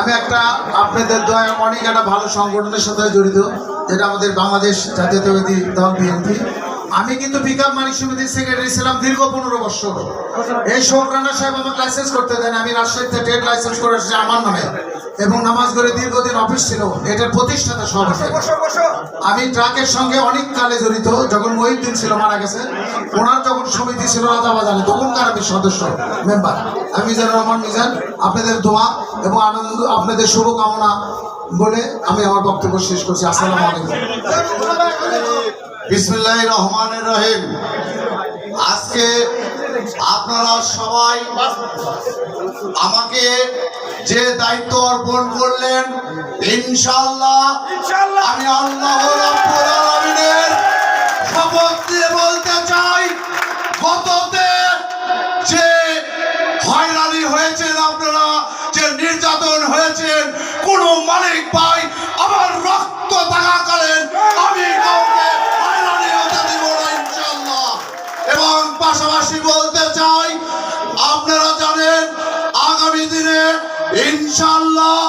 আমি একটা আপনাদের দয়া, অনেক একটা ভালো সংগঠনের সাথে জড়িত, যেটা আমাদের বাংলাদেশ জাতীয়তাবাদী দল বিএনপি। আমি কিন্তু পিক আপ মালিক সমিতির সেক্রেটারি ছিলাম দীর্ঘ পনেরো বছর। এই শোক রানা সাহেব আমাকে লাইসেন্স করতে দেন আমি রাজশাহীতে ট্রেড লাইসেন্স করে এসেছি আমার নামে। এবং নামাজ করে দীর্ঘদিন অফিস ছিল এটার প্রতিষ্ঠাতা সভাপতি আমি ট্রাকের সঙ্গে অনেক কালে জড়িত যখন মহিউদ্দিন ছিল মারা গেছে ওনার যখন সমিতি ছিল রাজাবাজারে তখনকার আমি সদস্য মেম্বার আমি মিজানুর রহমান মিজান আপনাদের দোয়া এবং আনন্দ আপনাদের শুভকামনা বলে আমি আমার বক্তব্য শেষ করছি। আসসালামু আলাইকুম। বিসমুল্লাহ রহমানের রহিম। আজকে আপনারা সবাই আমাকে যে দায়িত্ব অর্পণ করলেন ইনশাআল্লাহ আমি আল্লাহ শপথ দিয়ে বলতে চাই গততে যে হয়রানি হয়েছেন আপনারা যে নির্যাতন হয়েছেন কোন মালিক ভাই ইনশাআল্লাহ,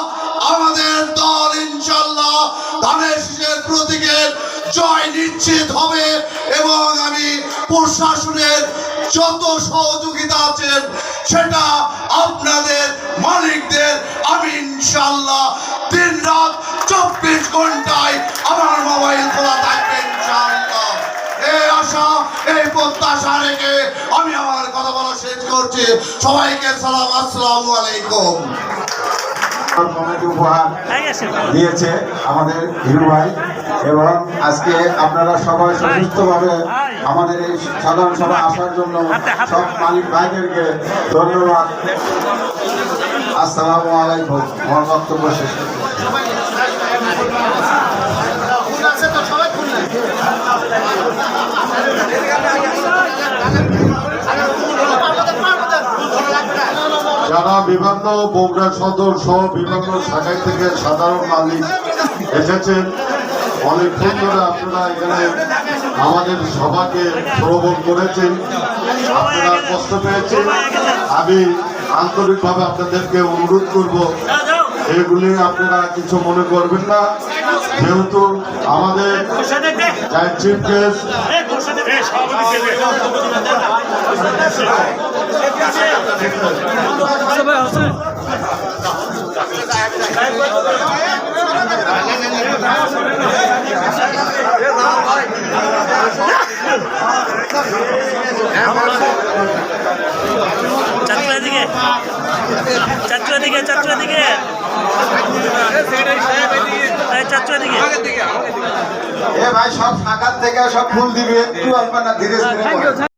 আমাদের দল ইনশাল্লাহ ধানের প্রতীকের জয় নিশ্চিত হবে এবং আমি প্রশাসনের যত সহযোগিতা আছেন সেটা আপনাদের মালিকদের, আমি ইনশাল্লাহ দিন রাত চব্বিশ ঘন্টায় আমার মোবাইল খোলা থাকবে ইনশাআল্লাহ। এই আশা, এই প্রত্যাশা রেখে আমি আমার কথা বলা শেষ করছি। সবাইকে সালাম, আসসালামু আলাইকুম। কমিটি উপহার দিয়েছে আমাদের হিরু ভাই। এবং আজকে আপনারা সবাই সুস্থভাবে আমাদের এই সাধারণ সভা আসার জন্য সব মালিক ভাইদেরকে ধন্যবাদ। আসসালামু আলাইকুম। আমার বক্তব্য শেষ। করছি। যারা বিভিন্ন বগুড়া সদর সহ বিভিন্ন শাখায় থেকে সাধারণ মালিক এসেছেন অনেকক্ষণ ধরে আপনারা এখানে আমাদের সভাকে শ্রবণ করেছেন, আপনারা কষ্ট পেয়েছেন। আমি আন্তরিকভাবে আপনাদেরকে অনুরোধ করব, এগুলি আপনারা কিছু মনে করবেন না। যেহেতু আমাদের চিফ গেস্ট চারটার দিকে চারটার দিকে চারটার দিকে এই দিকে এ ভাই সব শাখার থেকে সব ফুল দিবে। একটু আসবেন ধীরে ধীরে